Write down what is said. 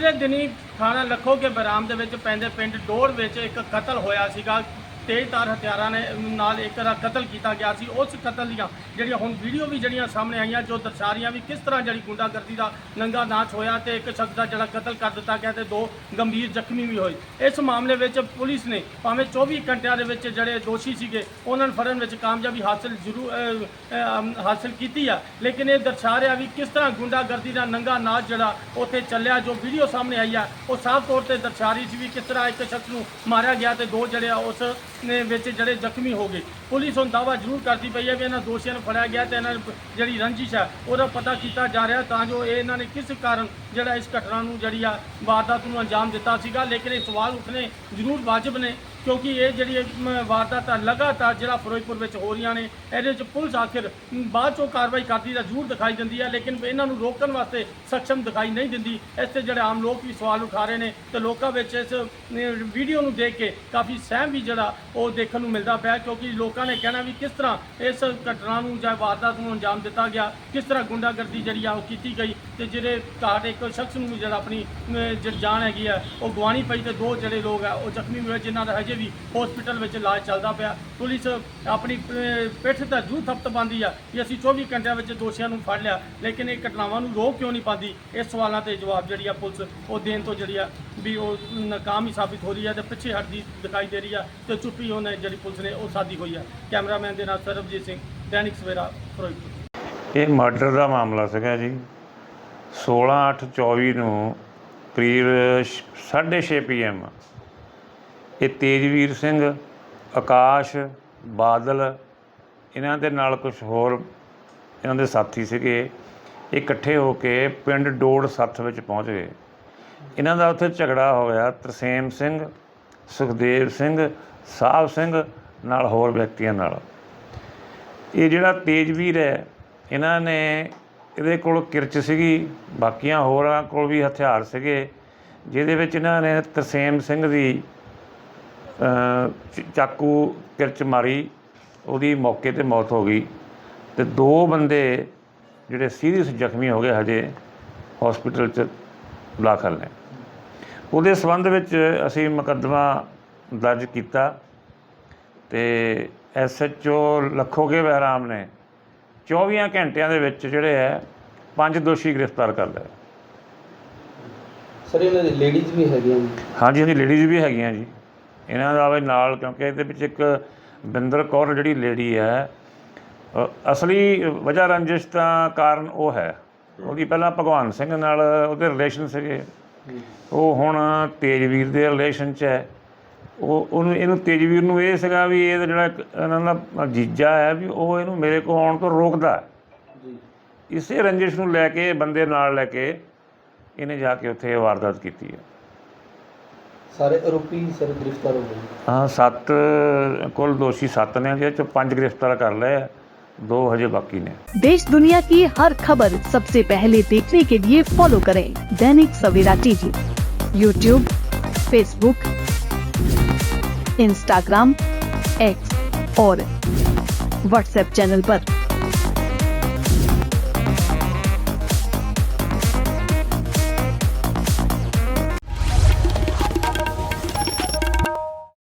ਪਿਛਲੇ ਦਿਨੀ ਥਾਣਾ ਲੱਖੋ ਕੇ ਬਰਾਮ ਦੇ ਵਿੱਚ ਪੈਂਦੇ ਪਿੰਡ ਡੋਰ ਵਿੱਚ ਇੱਕ ਕਤਲ ਹੋਇਆ ਸੀਗਾ। ਤੇਜ਼ਧਾਰ ਹਥਿਆਰਾਂ ਨੇ ਨਾਲ ਇੱਕ ਦਾ ਕਤਲ ਕੀਤਾ ਗਿਆ ਸੀ। ਉਸ ਕਤਲ ਦੀਆਂ ਜਿਹੜੀਆਂ ਹੁਣ ਵੀਡੀਓ ਵੀ ਜਿਹੜੀਆਂ ਸਾਹਮਣੇ ਆਈਆਂ ਜੋ ਦਰਸਾ ਰਹੀਆਂ ਵੀ ਕਿਸ ਤਰ੍ਹਾਂ ਜਿਹੜੀ ਗੁੰਡਾਗਰਦੀ ਦਾ ਨੰਗਾ ਨਾਚ ਹੋਇਆ ਤੇ ਇੱਕ ਸ਼ਖਸ ਦਾ ਜਿਹੜਾ ਕਤਲ ਕਰ ਦਿੱਤਾ ਗਿਆ ਤੇ ਦੋ ਗੰਭੀਰ ਜ਼ਖਮੀ ਵੀ ਹੋਏ। ਇਸ ਮਾਮਲੇ ਵਿੱਚ ਪੁਲਿਸ ਨੇ ਭਾਵੇਂ 24 ਘੰਟਿਆਂ ਦੇ ਵਿੱਚ ਜਿਹੜੇ ਦੋਸ਼ੀ ਸੀਗੇ ਉਹਨਾਂ ਨੂੰ ਫੜਨ ਵਿੱਚ ਕਾਮਯਾਬੀ ਹਾਸਲ ਜ਼ਰੂਰ ਅਹ, ਹਾਸਲ ਕੀਤੀ ਆ। ਲੇਕਿਨ ਇਹ ਦਰਸਾ ਰਿਹਾ ਵੀ ਕਿਸ ਤਰ੍ਹਾਂ ਗੁੰਡਾਗਰਦੀ ਦਾ ਨੰਗਾ ਨਾਚ ਜਿਹੜਾ ਉੱਥੇ ਚੱਲਿਆ ਜੋ ਵੀਡੀਓ ਸਾਹਮਣੇ ਆਈ ਆ ਉਹ ਸਾਫ਼ ਤੌਰ ਤੇ ਦਰਸਾ ਰਹੀ ਸੀ ਵੀ ਕਿਸ ਤਰ੍ਹਾਂ ਇੱਕ ਸ਼ਖਸ ਨੂੰ ਮਾਰਿਆ ਗਿਆ ਤੇ ਦੋ ਜਿਹੜੇ ਆ ਉਸ ਨੇ ਵਿੱਚ ਜਿਹੜੇ ਜ਼ਖਮੀ ਹੋ ਗਏ। ਪੁਲਿਸ ਹੁਣ ਦਾਵਾ ਜ਼ਰੂਰ ਕਰਦੀ ਪਈ ਹੈ ਵੀ ਇਹਨਾਂ ਦੋਸ਼ੀਆਂ ਨੂੰ ਫੜਿਆ ਗਿਆ ਤੇ ਇਹਨਾਂ ਨੂੰ ਜਿਹੜੀ ਰੰਜਿਸ਼ ਹੈ, ਉਹਦਾ ਪਤਾ ਕੀਤਾ ਜਾ ਰਿਹਾ ਤਾਂ ਜੋ ਇਹ ਇਹਨਾਂ ਨੇ ਕਿਸ ਕਾਰਨ ਜਿਹੜਾ ਇਸ ਘਟਨਾ ਨੂੰ ਜਿਹੜੀ ਆ ਵਾਰਦਾਤ ਨੂੰ ਅੰਜਾਮ ਦਿੱਤਾ ਸੀਗਾ। ਲੇਕਿਨ ਇਹ ਸਵਾਲ ਉੱਠਣੇ ਜ਼ਰੂਰ ਵਾਜਬ ਨੇ। ਕਿਉਂਕਿ ਇਹ ਜਿਹੜੀ ਇਹ, ਮ, ਵਾਰਦਾਤਾਂ ਲਗਾਤਾਰ ਜਿਹੜਾ ਫਿਰੋਜ਼ਪੁਰ ਵਿੱਚ ਹੋ ਰਹੀਆਂ ਨੇ ਇਹਦੇ ਵਿੱਚ ਪੁਲਿਸ ਆਖਿਰ ਮ, ਬਾਅਦ ਚੋਂ ਕਾਰਵਾਈ ਕਰਦੀ ਤਾਂ ਜ਼ਰੂਰ ਦਿਖਾਈ ਦਿੰਦੀ ਹੈ ਲੇਕਿਨ ਇਹਨਾਂ ਨੂੰ ਰੋਕਣ ਵਾਸਤੇ ਸક્ષਮ ਦਿਖਾਈ ਨਹੀਂ ਦਿੰਦੀ। ਇਸ ਤੇ ਜਿਹੜੇ ਆਮ ਲੋਕ ਵੀ ਸਵਾਲ ਉਠਾ ਰਹੇ ਨੇ ਤੇ ਲੋਕਾਂ ਵਿੱਚ ਇਸ ਅ, ਵੀਡੀਓ ਨੂੰ ਦੇਖ ਕੇ ਕਾਫੀ ਸਹਿਮ ਵੀ ਜਿਹੜਾ ਉਹ ਦੇਖਣ ਨੂੰ ਮਿਲਦਾ ਪਿਆ ਕਿਉਂਕਿ ਲੋਕਾਂ ਨੇ ਕਹਿਣਾ ਵੀ ਕਿਸ ਤਰ੍ਹਾਂ ਇਸ ਘਟਨਾ ਨੂੰ ਜਾਂ ਵਾਰਦਾਤ ਨੂੰ ਅੰਜਾਮ ਦਿੱਤਾ ਗਿਆ ਕਿਸ ਤਰ੍ਹਾਂ ਗੁੰਡਾਗਰਦੀ ਜਿਹੜੀ ਆ ਉਹ ਕੀਤੀ ਗਈ ਤੇ ਜਿਹੜੇ ਘਾਟ ਇੱਕ ਸ਼ਖਸ ਨੂੰ ਜਿਹੜਾ ਆਪਣੀ ਅਮ, ਜਿਹੜੀ ਜਾਨ ਹੈਗੀ ਆ ਉਹ ਗਵਾਣੀ ਪਈ ਤੇ ਦੋ ਜਿਹੜੇ ਲੋਕ ਆ ਉਹ ਜ਼ਖਮੀ ਹੋਏ ਜਿਨ੍ਹਾਂ ਦਾ ਹਜੇ ਵੀ ਹਸਪੀਟਲ ਵਿੱਚ ਇਲਾਜ ਚੱਲਦਾ ਪਿਆ। ਪੁਲਿਸ ਆਪਣੀ ਪਿੱਠ ਤੇ ਜ਼ਰੂਰ ਥਪਤ ਪਾਉਂਦੀ ਆ ਕਿ ਅਸੀਂ 24 ਘੰਟਿਆਂ ਵਿੱਚ ਦੋਸ਼ੀਆਂ ਨੂੰ ਫੜ ਲਿਆ, ਲੇਕਿਨ ਇਹ ਘਟਨਾਵਾਂ ਨੂੰ ਰੋਕ ਕਿਉਂ ਨਹੀਂ ਪਾਉਂਦੀ? ਇਸ ਸਵਾਲਾਂ ਤੇ ਜਵਾਬ ਜਿਹੜੀ ਆ ਪੁਲਿਸ, ਉਹ ਦੇਣ ਤੋਂ ਜਿਹੜੀ ਆ ਵੀ ਉਹ ਨਾਕਾਮ ਹੀ ਸਾਬਿਤ ਹੋ ਰਹੀ ਹੈ ਤੇ ਪਿੱਛੇ ਹਟਦੀ ਦਿਖਾਈ ਦੇ ਰਹੀ ਆ ਤੇ ਚੁੱਪੀ ਉਹਨੇ ਜਿਹੜੀ ਪੁਲਿਸ ਨੇ ਉਹ ਸਾਦੀ ਹੋਈ ਆ। ਕੈਮਰਾਮੈਨ ਦੇ ਨਾਲ ਸਰਬਜੀਤ ਸਿੰਘ, ਦੈਨਿਕ ਸਵੇਰਾ, ਫਿਰੋਜ਼ਪੁਰ। ਇਹ ਮਰਡਰ ਦਾ ਮਾਮਲਾ ਸੀਗਾ ਜੀ। 16/8/24 ਨੂੰ ਕਰੀਬ 6:30 ਪੀਐਮ ਇਹ ਤੇਜਵੀਰ ਸਿੰਘ, ਆਕਾਸ਼, ਬਾਦਲ, ਇਹਨਾਂ ਦੇ ਨਾਲ ਕੁਝ ਹੋਰ ਇਹਨਾਂ ਦੇ ਸਾਥੀ ਸੀਗੇ। ਇਹ ਇਕੱਠੇ ਹੋ ਕੇ ਪਿੰਡ ਡੋੜ ਸੱਥ ਵਿੱਚ ਪਹੁੰਚ ਗਏ। ਇਹਨਾਂ ਦਾ ਉੱਥੇ ਝਗੜਾ ਹੋਇਆ। ਤਰਸੇਮ ਸਿੰਘ, ਸੁਖਦੇਵ ਸਿੰਘ, ਸਾਹਿਬ ਸਿੰਘ ਨਾਲ ਹੋਰ ਵਿਅਕਤੀਆਂ ਨਾਲ। ਇਹ ਜਿਹੜਾ ਤੇਜਵੀਰ ਹੈ, ਇਹਨਾਂ ਨੇ ਇਹਦੇ ਕੋਲ ਕਿਰਚ ਸੀਗੀ। ਬਾਕੀਆਂ ਹੋਰਾਂ ਕੋਲ ਵੀ ਹਥਿਆਰ ਸੀਗੇ, ਜਿਹਦੇ ਵਿੱਚ ਇਹਨਾਂ ਨੇ ਤਰਸੇਮ ਸਿੰਘ ਦੀ ਚਾਕੂ ਕਿਰਚ ਮਾਰੀ ਉਹਦੀ ਮੌਕੇ ਤੇ ਮੌਤ ਹੋ ਗਈ। ਤੇ ਦੋ ਬੰਦੇ ਜਿਹੜੇ ਸੀਰੀਅਸ ਜ਼ਖਮੀ ਹੋ ਗਏ ਹਜੇ ਹਸਪੀਟਲ 'ਚ ਦਾਖਲ ਨੇ। ਉਹਦੇ ਸੰਬੰਧ ਵਿੱਚ ਅਸੀਂ ਮੁਕੱਦਮਾ ਦਰਜ ਕੀਤਾ ਤੇ ਐਸਐਚਓ ਲੱਖੋਗੇ ਬਹਿਰਾਮ ਨੇ 24 ਘੰਟਿਆਂ ਦੇ ਵਿੱਚ ਜਿਹੜੇ ਹੈ ਪੰਜ ਦੋਸ਼ੀ ਗ੍ਰਿਫਤਾਰ ਕਰ ਲਏ। ਸਰ ਇਹਨਾਂ ਦੇ ਲੇਡੀਜ਼ ਵੀ ਹੈਗੀਆਂ। ਹਾਂਜੀ ਹਾਂਜੀ ਲੇਡੀਜ਼ ਵੀ ਹੈਗੀਆਂ ਜੀ। ਇਹਨਾਂ ਦਾ ਵੀ ਨਾਲ ਕਿਉਂਕਿ ਇਹਦੇ ਵਿੱਚ ਇੱਕ ਬਿੰਦਰ ਕੌਰ ਜਿਹੜੀ ਲੇਡੀ ਹੈ ਅਸਲੀ ਵਜ੍ਹਾ ਰੰਜਿਸ਼ ਤਾਂ ਕਾਰਨ ਉਹ ਹੈ। ਉਹਦੀ ਪਹਿਲਾਂ ਭਗਵਾਨ ਸਿੰਘ ਨਾਲ ਉਹਦੇ ਰਿਲੇਸ਼ਨ ਸੀਗੇ। ਉਹ ਹੁਣ ਤੇਜਵੀਰ ਦੇ ਰਿਲੇਸ਼ਨ 'ਚ ਹੈ। ਉਹ ਉਹਨੂੰ ਇਹਨੂੰ ਤੇਜਵੀਰ ਨੂੰ ਇਹ ਸੀਗਾ ਵੀ ਇਹ ਜਿਹੜਾ ਇੱਕ ਇਹਨਾਂ ਦਾ ਜੀਜਾ ਹੈ ਵੀ ਉਹ ਇਹਨੂੰ ਮੇਰੇ ਕੋਲ ਆਉਣ ਤੋਂ ਰੋਕਦਾ। ਜੀ। ਇਸੇ ਰੰਜਿਸ਼ ਨੂੰ ਲੈ ਕੇ ਬੰਦੇ ਨਾਲ ਲੈ ਕੇ ਇਹਨੇ ਜਾ ਕੇ ਉੱਥੇ ਵਾਰਦਾਤ ਕੀਤੀ ਹੈ। ਸਾਰੇ ਆਰੋਪੀ ਸਰ ਗ੍ਰਿਫਤਾਰ ਹੋ ਗਏ ਹਾਂ ਸੱਤ ਕੁੱਲ ਦੋਸ਼ੀ ਸੱਤ ਨੇ ਜਿਹਦੇ ਚ ਪੰਜ ਗ੍ਰਿਫਤਾਰ ਕਰ ਲਏ ਆ, ਦੋ ਹਜੇ ਬਾਕੀ ਨੇ देश दुनिया की हर खबर सबसे पहले देखने के लिए फॉलो करें Dainik Savera TV YouTube Facebook Instagram X और व्हाट्सएप चैनल पर।